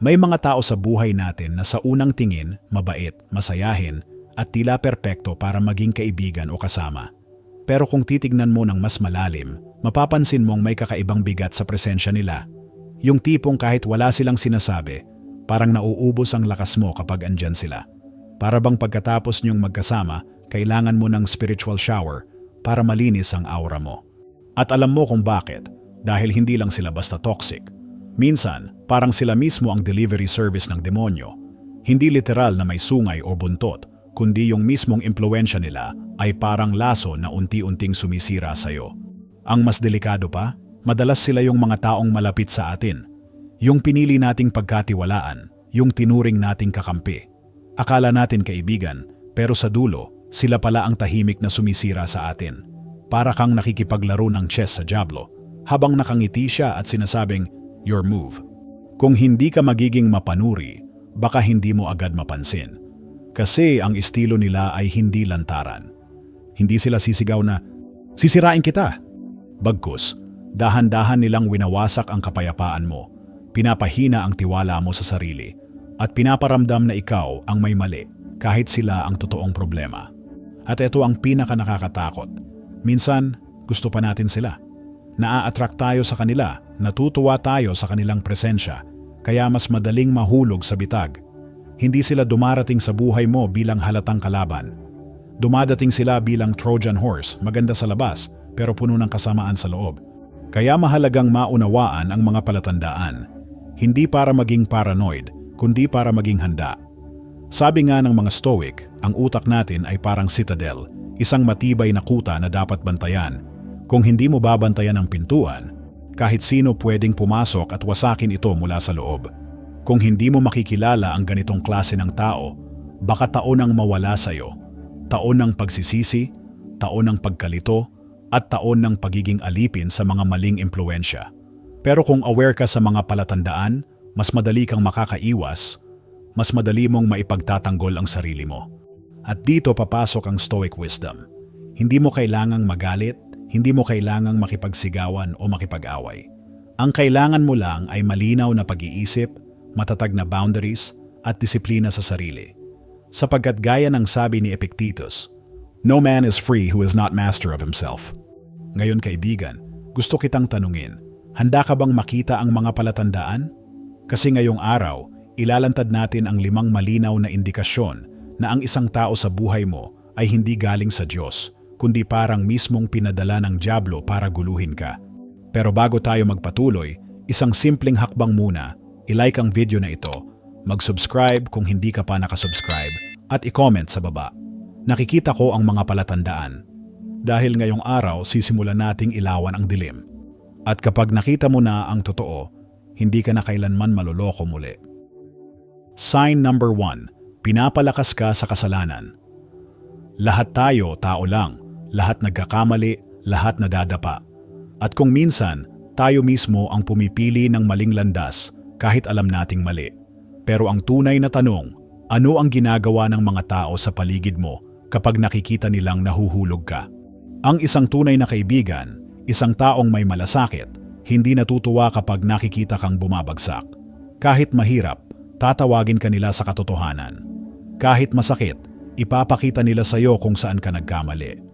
May mga tao sa buhay natin na sa unang tingin, mabait, masayahin, at tila perpekto para maging kaibigan o kasama. Pero kung titignan mo ng mas malalim, mapapansin mong may kakaibang bigat sa presensya nila. Yung tipong kahit wala silang sinasabi, parang nauubos ang lakas mo kapag andyan sila. Para bang pagkatapos niyong magkasama, kailangan mo ng spiritual shower para malinis ang aura mo. At alam mo kung bakit, dahil hindi lang sila basta toxic. Minsan, parang sila mismo ang delivery service ng demonyo. Hindi literal na may sungay o buntot, kundi yung mismong impluensya nila ay parang laso na unti-unting sumisira sa'yo. Ang mas delikado pa, madalas sila yung mga taong malapit sa atin. Yung pinili nating pagkatiwalaan, yung tinuring nating kakampi. Akala natin kaibigan, pero sa dulo, sila pala ang tahimik na sumisira sa atin. Para kang nakikipaglaro ng chess sa Diablo, habang nakangiti siya at sinasabing, your move. Kung hindi ka magiging mapanuri, baka hindi mo agad mapansin. Kasi ang estilo nila ay hindi lantaran. Hindi sila sisigaw na, sisirain kita. Bagkus, dahan-dahan nilang winawasak ang kapayapaan mo, pinapahina ang tiwala mo sa sarili, at pinaparamdam na ikaw ang may mali kahit sila ang totoong problema. At ito ang pinaka nakakatakot. Minsan, gusto pa natin sila. Naa-attract tayo sa kanila, natutuwa tayo sa kanilang presensya, kaya mas madaling mahulog sa bitag. Hindi sila dumarating sa buhay mo bilang halatang kalaban. Dumadating sila bilang Trojan horse, maganda sa labas, pero puno ng kasamaan sa loob. Kaya mahalagang maunawaan ang mga palatandaan. Hindi para maging paranoid, kundi para maging handa. Sabi nga ng mga Stoic, ang utak natin ay parang citadel, isang matibay na kuta na dapat bantayan. Kung hindi mo babantayan ang pintuan, kahit sino pwedeng pumasok at wasakin ito mula sa loob. Kung hindi mo makikilala ang ganitong klase ng tao, baka taon ang mawala sa'yo. Taon ng pagsisisi, taon ng pagkalito, at taon ng pagiging alipin sa mga maling impluensya. Pero kung aware ka sa mga palatandaan, mas madali kang makakaiwas, mas madali mong maipagtatanggol ang sarili mo. At dito papasok ang Stoic wisdom. Hindi mo kailangang magalit, hindi mo kailangang makipagsigawan o makipag-away. Ang kailangan mo lang ay malinaw na pag-iisip, matatag na boundaries, at disiplina sa sarili. Sapagkat gaya ng sabi ni Epictetus, No man is free who is not master of himself. Ngayon kaibigan, gusto kitang tanungin, handa ka bang makita ang mga palatandaan? Kasi ngayong araw, ilalantad natin ang limang malinaw na indikasyon na ang isang tao sa buhay mo ay hindi galing sa Diyos, kundi parang mismong pinadala ng Diablo para guluhin ka. Pero bago tayo magpatuloy, isang simpleng hakbang muna, ilike ang video na ito, mag-subscribe kung hindi ka pa nakasubscribe, at i-comment sa baba. Nakikita ko ang mga palatandaan. Dahil ngayong araw sisimulan nating ilawan ang dilim. At kapag nakita mo na ang totoo, hindi ka na kailanman maloloko muli. Sign number 1. Pinapalakas ka sa kasalanan. Lahat tayo tao lang, lahat nagkakamali, lahat nadadapa. At kung minsan, tayo mismo ang pumipili ng maling landas kahit alam nating mali. Pero ang tunay na tanong, ano ang ginagawa ng mga tao sa paligid mo kapag nakikita nilang nahuhulog ka? Ang isang tunay na kaibigan, isang taong may malasakit, hindi natutuwa kapag nakikita kang bumabagsak. Kahit mahirap, tatawagin ka nila sa katotohanan. Kahit masakit, ipapakita nila sa iyo kung saan ka nagkamali.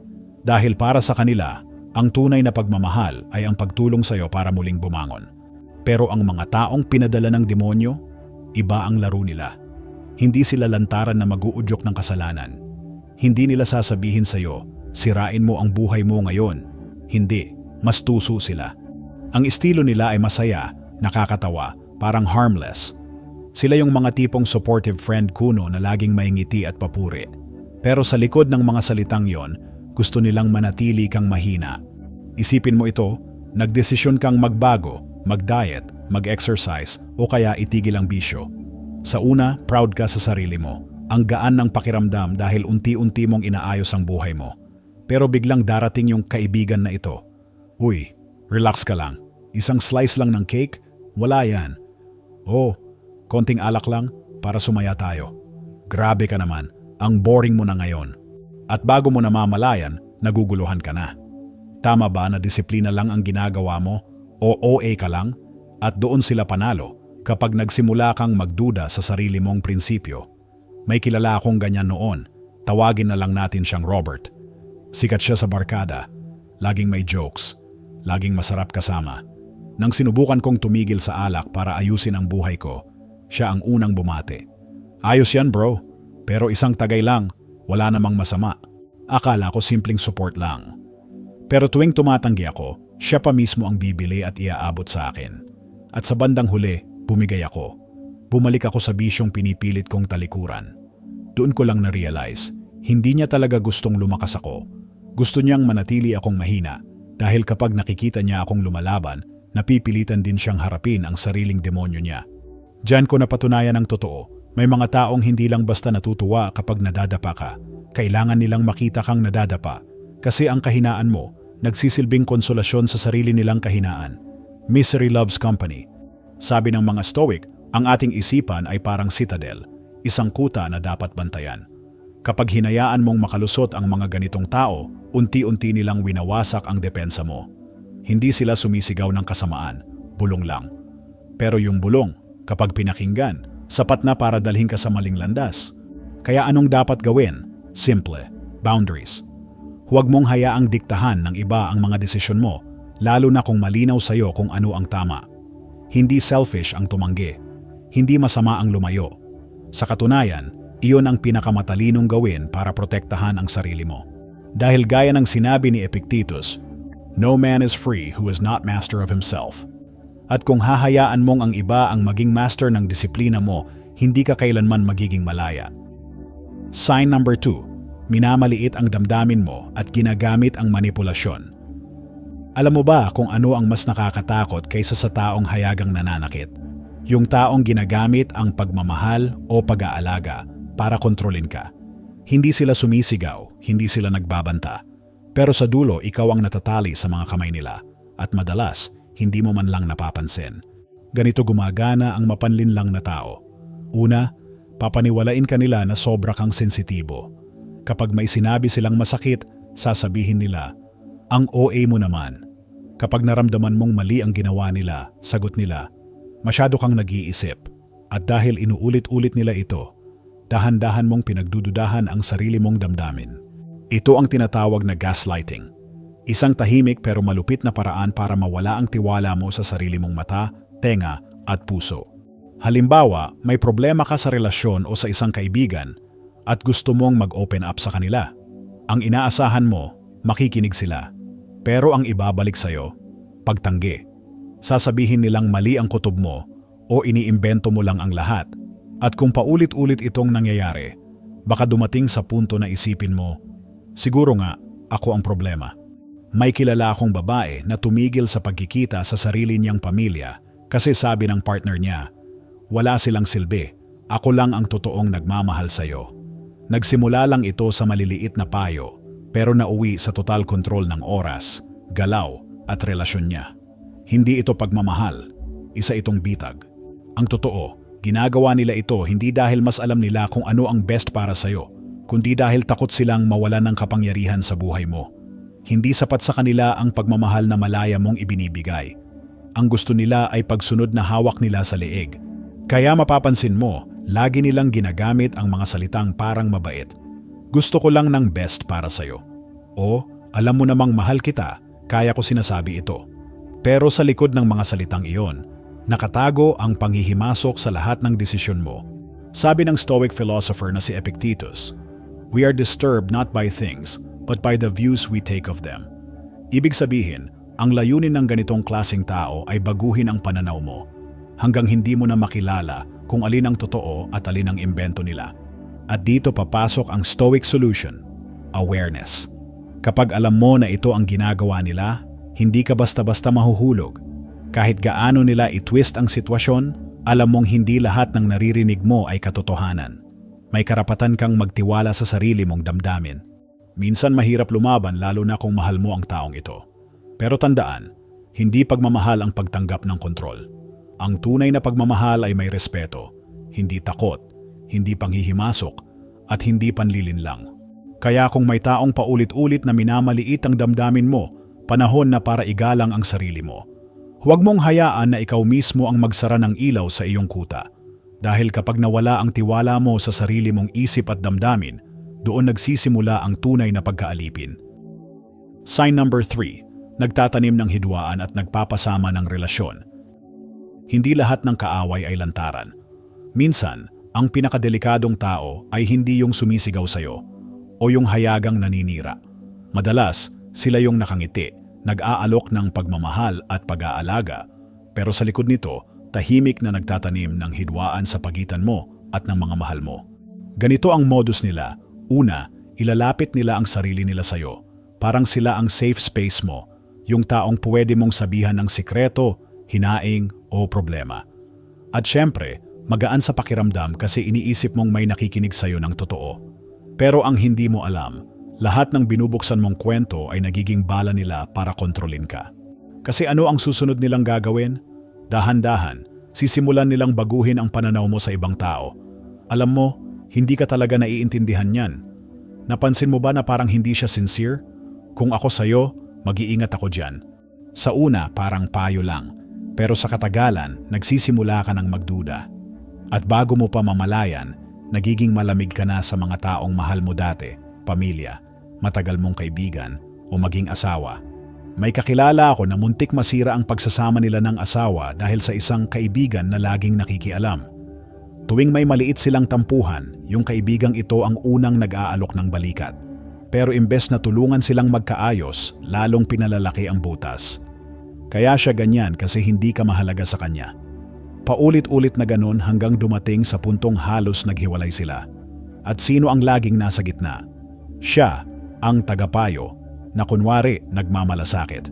Dahil para sa kanila, ang tunay na pagmamahal ay ang pagtulong sa iyo para muling bumangon. Pero ang mga taong pinadala ng demonyo, iba ang laro nila. Hindi sila lantaran na maguudyok ng kasalanan. Hindi nila sasabihin sa iyo, sirain mo ang buhay mo ngayon. Hindi, mas tuso sila. Ang estilo nila ay masaya, nakakatawa, parang harmless. Sila yung mga tipong supportive friend kuno na laging maingiti at papuri. Pero sa likod ng mga salitang yon, gusto nilang manatili kang mahina. Isipin mo ito, nagdesisyon kang magbago, mag-diet, mag-exercise o kaya itigil ang bisyo. Sa una, proud ka sa sarili mo. Ang gaan ng pakiramdam dahil unti-unti mong inaayos ang buhay mo. Pero biglang darating yung kaibigan na ito. Uy, relax ka lang. Isang slice lang ng cake? Wala yan. Oh, konting alak lang para sumaya tayo. Grabe ka naman, ang boring mo na ngayon. At bago mo namamalayan, naguguluhan ka na. Tama ba na disiplina lang ang ginagawa mo o OA ka lang at doon sila panalo Kapag nagsimula kang magduda sa sarili mong prinsipyo, may kilala akong ganyan noon, tawagin na lang natin siyang Robert. Sikat siya sa barkada, laging may jokes, laging masarap kasama. Nang sinubukan kong tumigil sa alak para ayusin ang buhay ko, siya ang unang bumate. Ayos yan bro, pero isang tagay lang, wala namang masama. Akala ko simpleng support lang. Pero tuwing tumatanggi ako, siya pa mismo ang bibili at iaabot sa akin. At sa bandang huli, bumigay ako. Bumalik ako sa bisyong pinipilit kong talikuran. Doon ko lang na-realize, hindi niya talaga gustong lumakas ako. Gusto niyang manatili akong mahina dahil kapag nakikita niya akong lumalaban, napipilitan din siyang harapin ang sariling demonyo niya. Diyan ko napatunayan ang totoo. May mga taong hindi lang basta natutuwa kapag nadadapa ka. Kailangan nilang makita kang nadadapa kasi ang kahinaan mo nagsisilbing konsolasyon sa sarili nilang kahinaan. Misery loves company. Sabi ng mga Stoic, ang ating isipan ay parang citadel, isang kuta na dapat bantayan. Kapag hinayaan mong makalusot ang mga ganitong tao, unti-unti nilang winawasak ang depensa mo. Hindi sila sumisigaw ng kasamaan, bulong lang. Pero yung bulong, kapag pinakinggan, sapat na para dalhin ka sa maling landas. Kaya anong dapat gawin? Simple, boundaries. Huwag mong hayaang diktahan ng iba ang mga desisyon mo, lalo na kung malinaw sa'yo kung ano ang tama. Hindi selfish ang tumanggi. Hindi masama ang lumayo. Sa katunayan, iyon ang pinakamatalinong gawin para protektahan ang sarili mo. Dahil gaya ng sinabi ni Epictetus, No man is free who is not master of himself. At kung hahayaan mong ang iba ang maging master ng disiplina mo, hindi ka kailanman magiging malaya. Sign number 2. Minamaliit ang damdamin mo at ginagamit ang manipulasyon. Alam mo ba kung ano ang mas nakakatakot kaysa sa taong hayagang nananakit? Yung taong ginagamit ang pagmamahal o pag-aalaga para kontrolin ka. Hindi sila sumisigaw, hindi sila nagbabanta. Pero sa dulo, ikaw ang natatali sa mga kamay nila at madalas, hindi mo man lang napapansin. Ganito gumagana ang mapanlin lang na tao. Una, papaniwalain ka nila na sobra kang sensitibo. Kapag may sinabi silang masakit, sasabihin nila, ang OA mo naman. Kapag naramdaman mong mali ang ginawa nila, sagot nila, masyado kang nag-iisip. At dahil inuulit-ulit nila ito, dahan-dahan mong pinagdududahan ang sarili mong damdamin. Ito ang tinatawag na gaslighting. Isang tahimik pero malupit na paraan para mawala ang tiwala mo sa sarili mong mata, tenga at puso. Halimbawa, may problema ka sa relasyon o sa isang kaibigan at gusto mong mag-open up sa kanila. Ang inaasahan mo, makikinig sila. Pero ang ibabalik sa'yo, pagtanggi. Sasabihin nilang mali ang kutob mo o iniimbento mo lang ang lahat. At kung paulit-ulit itong nangyayari, baka dumating sa punto na isipin mo, siguro nga, ako ang problema. May kilala akong babae na tumigil sa pagkikita sa sarili niyang pamilya kasi sabi ng partner niya, wala silang silbi, ako lang ang totoong nagmamahal sa'yo. Nagsimula lang ito sa maliliit na payo pero nauwi sa total control ng oras, galaw at relasyon niya. Hindi ito pagmamahal, isa itong bitag. Ang totoo, ginagawa nila ito hindi dahil mas alam nila kung ano ang best para sa'yo, kundi dahil takot silang mawalan ng kapangyarihan sa buhay mo. Hindi sapat sa kanila ang pagmamahal na malaya mong ibinibigay. Ang gusto nila ay pagsunod na hawak nila sa leeg. Kaya mapapansin mo, lagi nilang ginagamit ang mga salitang parang mabait. Gusto ko lang ng best para sa'yo. O, alam mo namang mahal kita, kaya ko sinasabi ito. Pero sa likod ng mga salitang iyon, nakatago ang panghihimasok sa lahat ng desisyon mo. Sabi ng Stoic philosopher na si Epictetus, We are disturbed not by things, but by the views we take of them. Ibig sabihin, ang layunin ng ganitong klasing tao ay baguhin ang pananaw mo hanggang hindi mo na makilala kung alin ang totoo at alin ang imbento nila. At dito papasok ang Stoic solution, awareness. Kapag alam mo na ito ang ginagawa nila, hindi ka basta-basta mahuhulog. Kahit gaano nila i-twist ang sitwasyon, alam mong hindi lahat ng naririnig mo ay katotohanan. May karapatan kang magtiwala sa sarili mong damdamin. Minsan mahirap lumaban lalo na kung mahal mo ang taong ito. Pero tandaan, hindi pagmamahal ang pagtanggap ng kontrol. Ang tunay na pagmamahal ay may respeto, hindi takot, hindi panghihimasok, at hindi panlilinlang. Kaya kung may taong paulit-ulit na minamaliit ang damdamin mo, panahon na para igalang ang sarili mo. Huwag mong hayaan na ikaw mismo ang magsara ng ilaw sa iyong kuta. Dahil kapag nawala ang tiwala mo sa sarili mong isip at damdamin, doon nagsisimula ang tunay na pagkaalipin. Sign number 3. Nagtatanim ng hidwaan at nagpapasama ng relasyon. Hindi lahat ng kaaway ay lantaran. Minsan, ang pinakadelikadong tao ay hindi yung sumisigaw sa'yo o yung hayagang naninira. Madalas, sila yung nakangiti, nag-aalok ng pagmamahal at pag-aalaga, pero sa likod nito, tahimik na nagtatanim ng hidwaan sa pagitan mo at ng mga mahal mo. Ganito ang modus nila. Una, ilalapit nila ang sarili nila sa'yo. Parang sila ang safe space mo, yung taong pwede mong sabihan ng sikreto, hinaing o problema. At syempre, magaan sa pakiramdam kasi iniisip mong may nakikinig sa'yo ng totoo. Pero ang hindi mo alam, lahat ng binubuksan mong kwento ay nagiging bala nila para kontrolin ka. Kasi ano ang susunod nilang gagawin? Dahan-dahan, sisimulan nilang baguhin ang pananaw mo sa ibang tao. Alam mo, hindi ka talaga naiintindihan yan. Napansin mo ba na parang hindi siya sincere? Kung ako sa'yo, mag-iingat ako dyan. Sa una, parang payo lang. Pero sa katagalan, nagsisimula ka ng magduda. At bago mo pa mamalayan, nagiging malamig ka na sa mga taong mahal mo dati, pamilya, matagal mong kaibigan, o maging asawa. May kakilala ako na muntik masira ang pagsasama nila ng asawa dahil sa isang kaibigan na laging nakikialam. Tuwing may maliit silang tampuhan, yung kaibigang ito ang unang nag-aalok ng balikat. Pero imbes na tulungan silang magkaayos, lalong pinalalaki ang butas. Kaya siya ganyan kasi hindi ka mahalaga sa kanya. Paulit-ulit na ganun hanggang dumating sa puntong halos naghiwalay sila. At sino ang laging nasa gitna? Siya, ang tagapayo, na kunwari nagmamalasakit.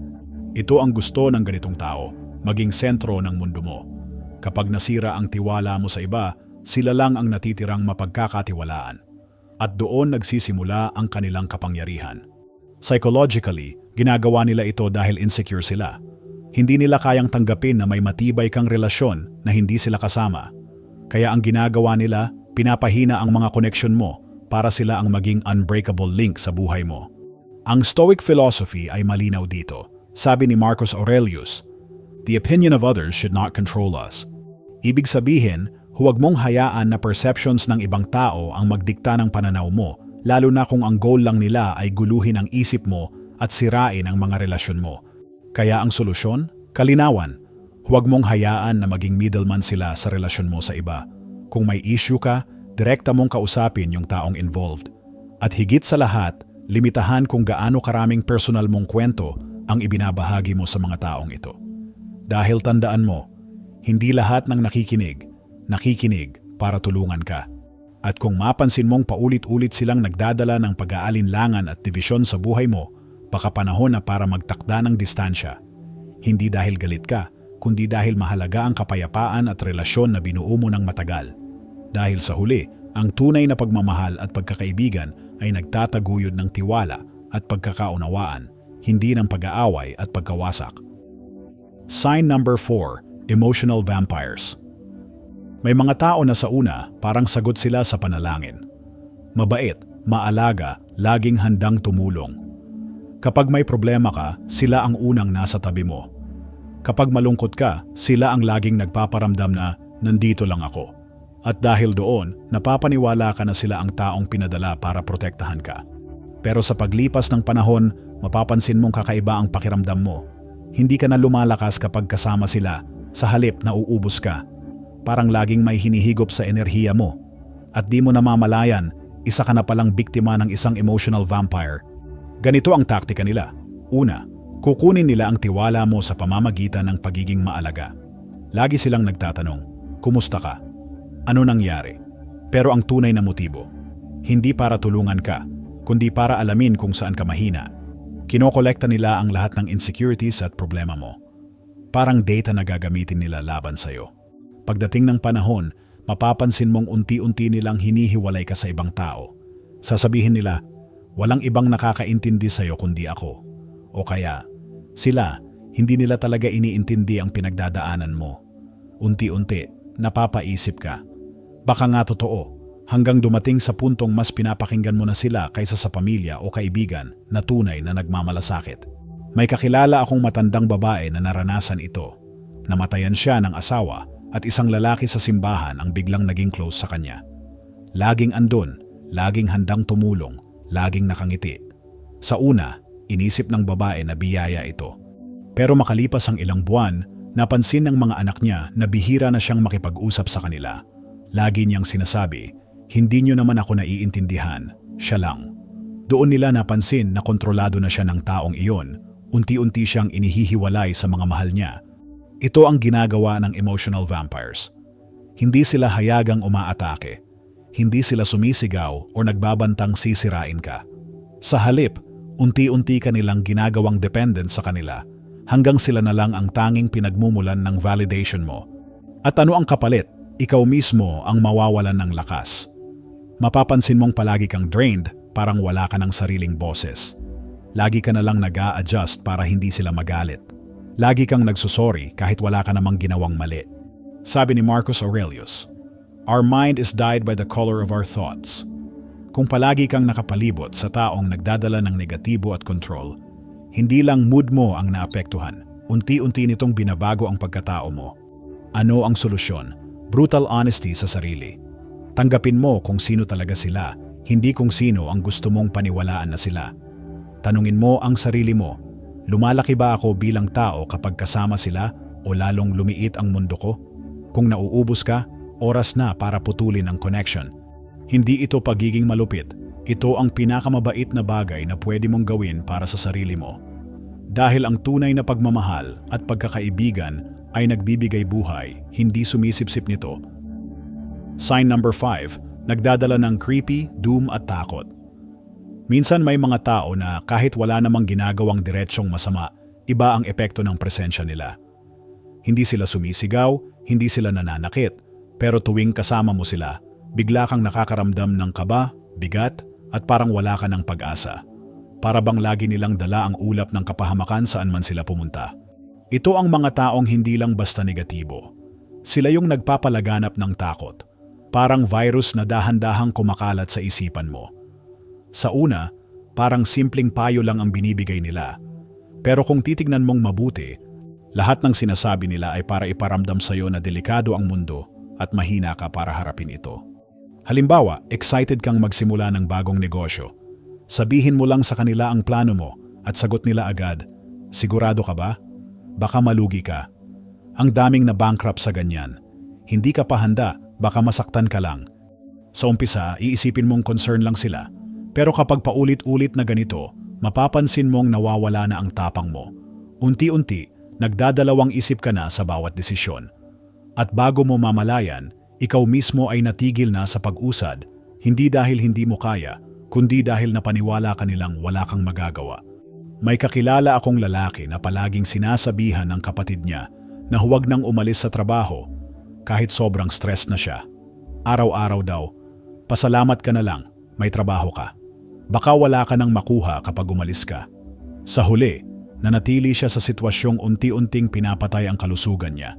Ito ang gusto ng ganitong tao, maging sentro ng mundo mo. Kapag nasira ang tiwala mo sa iba, sila lang ang natitirang mapagkakatiwalaan. At doon nagsisimula ang kanilang kapangyarihan. Psychologically, ginagawa nila ito dahil insecure sila. Hindi nila kayang tanggapin na may matibay kang relasyon na hindi sila kasama. Kaya ang ginagawa nila, pinapahina ang mga koneksyon mo para sila ang maging unbreakable link sa buhay mo. Ang Stoic philosophy ay malinaw dito. Sabi ni Marcus Aurelius, The opinion of others should not control us. Ibig sabihin, huwag mong hayaan na perceptions ng ibang tao ang magdikta ng pananaw mo, lalo na kung ang goal lang nila ay guluhin ang isip mo at sirain ang mga relasyon mo. Kaya ang solusyon? Kalinawan. Huwag mong hayaan na maging middleman sila sa relasyon mo sa iba. Kung may issue ka, direkta mong kausapin yung taong involved. At higit sa lahat, limitahan kung gaano karaming personal mong kwento ang ibinabahagi mo sa mga taong ito. Dahil tandaan mo, hindi lahat ng nakikinig, nakikinig para tulungan ka. At kung mapansin mong paulit-ulit silang nagdadala ng pag-aalinlangan at divisyon sa buhay mo, baka panahon na para magtakda ng distansya. Hindi dahil galit ka, kundi dahil mahalaga ang kapayapaan at relasyon na binuo mo ng matagal. Dahil sa huli, ang tunay na pagmamahal at pagkakaibigan ay nagtataguyod ng tiwala at pagkakaunawaan, hindi ng pag-aaway at pagkawasak. Sign number 4, emotional vampires. May mga tao na sa una, parang sagot sila sa panalangin. Mabait, maalaga, laging handang tumulong. Kapag may problema ka, sila ang unang nasa tabi mo. Kapag malungkot ka, sila ang laging nagpaparamdam na nandito lang ako. At dahil doon, napapaniwala ka na sila ang taong pinadala para protektahan ka. Pero sa paglipas ng panahon, mapapansin mong kakaiba ang pakiramdam mo. Hindi ka na lumalakas kapag kasama sila, sa halip na uubos ka. Parang laging may hinihigop sa enerhiya mo. At di mo namamalayan, isa ka na palang biktima ng isang emotional vampire Ganito ang taktika nila. Una, kukunin nila ang tiwala mo sa pamamagitan ng pagiging maalaga. Lagi silang nagtatanong, kumusta ka? Ano nangyari? Pero ang tunay na motibo, hindi para tulungan ka, kundi para alamin kung saan ka mahina. Kinokolekta nila ang lahat ng insecurities at problema mo. Parang data na gagamitin nila laban sa'yo. Pagdating ng panahon, mapapansin mong unti-unti nilang hinihiwalay ka sa ibang tao. Sasabihin nila, Walang ibang nakakaintindi sa'yo kundi ako. O kaya, sila, hindi nila talaga iniintindi ang pinagdadaanan mo. Unti-unti, napapaisip ka. Baka nga totoo, hanggang dumating sa puntong mas pinapakinggan mo na sila kaysa sa pamilya o kaibigan na tunay na nagmamalasakit. May kakilala akong matandang babae na naranasan ito. Namatayan siya ng asawa at isang lalaki sa simbahan ang biglang naging close sa kanya. Laging andun, laging handang tumulong, laging nakangiti. Sa una, inisip ng babae na biyaya ito. Pero makalipas ang ilang buwan, napansin ng mga anak niya na bihira na siyang makipag-usap sa kanila. Lagi niyang sinasabi, hindi niyo naman ako naiintindihan, siya lang. Doon nila napansin na kontrolado na siya ng taong iyon. Unti-unti siyang inihihiwalay sa mga mahal niya. Ito ang ginagawa ng emotional vampires. Hindi sila hayagang umaatake. Hindi sila sumisigaw o nagbabantang sisirain ka. Sa halip, unti-unti kanilang ginagawang dependent sa kanila hanggang sila na lang ang tanging pinagmumulan ng validation mo. At ano ang kapalit? Ikaw mismo ang mawawalan ng lakas. Mapapansin mong palagi kang drained, parang wala ka ng sariling boses. Lagi ka na lang nag adjust para hindi sila magalit. Lagi kang nagsusorry kahit wala ka namang ginawang mali. Sabi ni Marcus Aurelius, Our mind is dyed by the color of our thoughts. Kung palagi kang nakapalibot sa taong nagdadala ng negatibo at control, hindi lang mood mo ang naapektuhan, unti-unti nitong binabago ang pagkatao mo. Ano ang solusyon? Brutal honesty sa sarili. Tanggapin mo kung sino talaga sila, hindi kung sino ang gusto mong paniwalaan na sila. Tanungin mo ang sarili mo, lumalaki ba ako bilang tao kapag kasama sila o lalong lumiit ang mundo ko? Kung nauubos ka, oras na para putulin ang connection. Hindi ito pagiging malupit, ito ang pinakamabait na bagay na pwede mong gawin para sa sarili mo. Dahil ang tunay na pagmamahal at pagkakaibigan ay nagbibigay buhay, hindi sumisipsip nito Sign number 5, nagdadala ng creepy, doom at takot. Minsan may mga tao na kahit wala namang ginagawang diretsyong masama, iba ang epekto ng presensya nila. Hindi sila sumisigaw, hindi sila nananakit, pero tuwing kasama mo sila, bigla kang nakakaramdam ng kaba, bigat, at parang wala ka ng pag-asa. Para bang lagi nilang dala ang ulap ng kapahamakan saan man sila pumunta. Ito ang mga taong hindi lang basta negatibo. Sila yung nagpapalaganap ng takot parang virus na dahan-dahang kumakalat sa isipan mo. Sa una, parang simpleng payo lang ang binibigay nila. Pero kung titignan mong mabuti, lahat ng sinasabi nila ay para iparamdam sa iyo na delikado ang mundo at mahina ka para harapin ito. Halimbawa, excited kang magsimula ng bagong negosyo. Sabihin mo lang sa kanila ang plano mo at sagot nila agad, sigurado ka ba? Baka malugi ka. Ang daming na bankrupt sa ganyan. Hindi ka pa handa baka masaktan ka lang. Sa umpisa, iisipin mong concern lang sila. Pero kapag paulit-ulit na ganito, mapapansin mong nawawala na ang tapang mo. Unti-unti, nagdadalawang isip ka na sa bawat desisyon. At bago mo mamalayan, ikaw mismo ay natigil na sa pag-usad, hindi dahil hindi mo kaya, kundi dahil napaniwala ka nilang wala kang magagawa. May kakilala akong lalaki na palaging sinasabihan ng kapatid niya na huwag nang umalis sa trabaho kahit sobrang stress na siya. Araw-araw daw, pasalamat ka na lang, may trabaho ka. Baka wala ka nang makuha kapag umalis ka. Sa huli, nanatili siya sa sitwasyong unti-unting pinapatay ang kalusugan niya.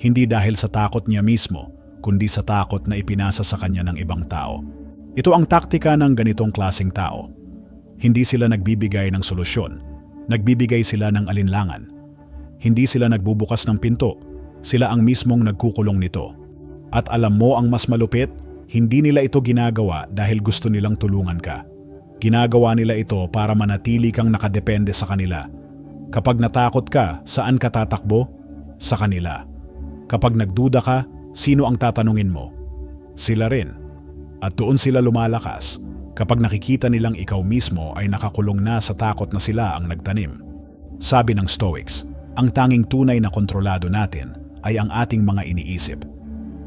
Hindi dahil sa takot niya mismo, kundi sa takot na ipinasa sa kanya ng ibang tao. Ito ang taktika ng ganitong klasing tao. Hindi sila nagbibigay ng solusyon, nagbibigay sila ng alinlangan. Hindi sila nagbubukas ng pinto, sila ang mismong nagkukulong nito. At alam mo ang mas malupit, hindi nila ito ginagawa dahil gusto nilang tulungan ka. Ginagawa nila ito para manatili kang nakadepende sa kanila. Kapag natakot ka, saan ka tatakbo? Sa kanila. Kapag nagduda ka, sino ang tatanungin mo? Sila rin. At doon sila lumalakas kapag nakikita nilang ikaw mismo ay nakakulong na sa takot na sila ang nagtanim. Sabi ng Stoics, ang tanging tunay na kontrolado natin ay ang ating mga iniisip.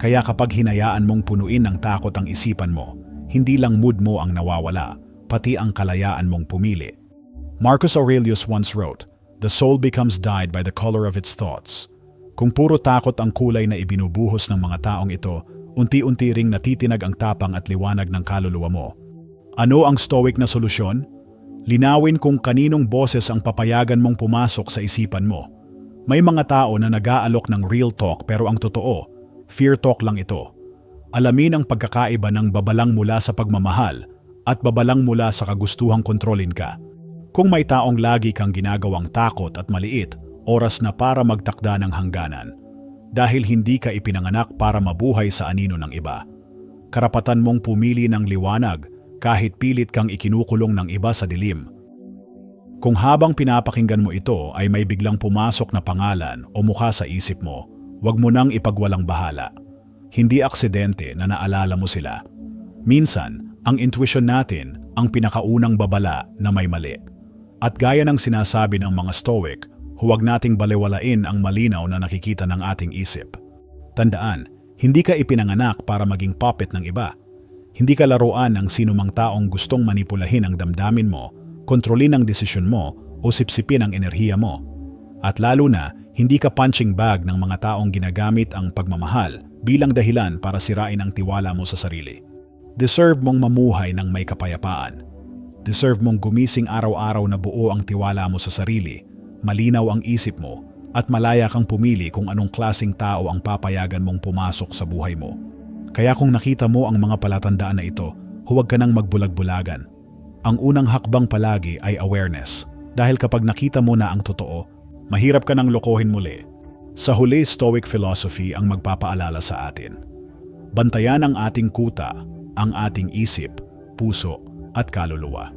Kaya kapag hinayaan mong punuin ng takot ang isipan mo, hindi lang mood mo ang nawawala, pati ang kalayaan mong pumili. Marcus Aurelius once wrote, The soul becomes dyed by the color of its thoughts. Kung puro takot ang kulay na ibinubuhos ng mga taong ito, unti-unti ring natitinag ang tapang at liwanag ng kaluluwa mo. Ano ang stoic na solusyon? Linawin kung kaninong boses ang papayagan mong pumasok sa isipan mo may mga tao na nag-aalok ng real talk pero ang totoo, fear talk lang ito. Alamin ang pagkakaiba ng babalang mula sa pagmamahal at babalang mula sa kagustuhang kontrolin ka. Kung may taong lagi kang ginagawang takot at maliit, oras na para magtakda ng hangganan. Dahil hindi ka ipinanganak para mabuhay sa anino ng iba. Karapatan mong pumili ng liwanag kahit pilit kang ikinukulong ng iba sa dilim. Kung habang pinapakinggan mo ito ay may biglang pumasok na pangalan o mukha sa isip mo, huwag mo nang ipagwalang bahala. Hindi aksidente na naalala mo sila. Minsan, ang intuition natin ang pinakaunang babala na may mali. At gaya ng sinasabi ng mga Stoic, huwag nating balewalain ang malinaw na nakikita ng ating isip. Tandaan, hindi ka ipinanganak para maging puppet ng iba. Hindi ka laruan ng sinumang taong gustong manipulahin ang damdamin mo, kontrolin ang desisyon mo o sipsipin ang enerhiya mo. At lalo na, hindi ka punching bag ng mga taong ginagamit ang pagmamahal bilang dahilan para sirain ang tiwala mo sa sarili. Deserve mong mamuhay ng may kapayapaan. Deserve mong gumising araw-araw na buo ang tiwala mo sa sarili, malinaw ang isip mo, at malaya kang pumili kung anong klasing tao ang papayagan mong pumasok sa buhay mo. Kaya kung nakita mo ang mga palatandaan na ito, huwag ka nang magbulag-bulagan. Ang unang hakbang palagi ay awareness, dahil kapag nakita mo na ang totoo, mahirap ka nang lokohin muli. Sa huli, Stoic philosophy ang magpapaalala sa atin. Bantayan ang ating kuta, ang ating isip, puso, at kaluluwa.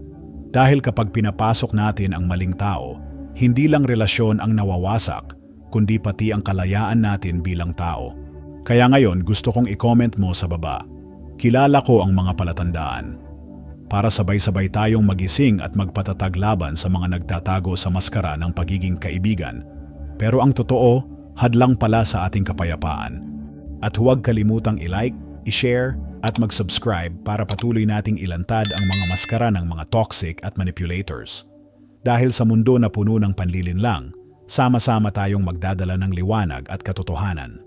Dahil kapag pinapasok natin ang maling tao, hindi lang relasyon ang nawawasak, kundi pati ang kalayaan natin bilang tao. Kaya ngayon gusto kong i-comment mo sa baba. Kilala ko ang mga palatandaan. Para sabay-sabay tayong magising at magpatatag laban sa mga nagtatago sa maskara ng pagiging kaibigan. Pero ang totoo, hadlang pala sa ating kapayapaan. At huwag kalimutang i-like, i-share, at mag-subscribe para patuloy nating ilantad ang mga maskara ng mga toxic at manipulators. Dahil sa mundo na puno ng panlilin lang, sama-sama tayong magdadala ng liwanag at katotohanan.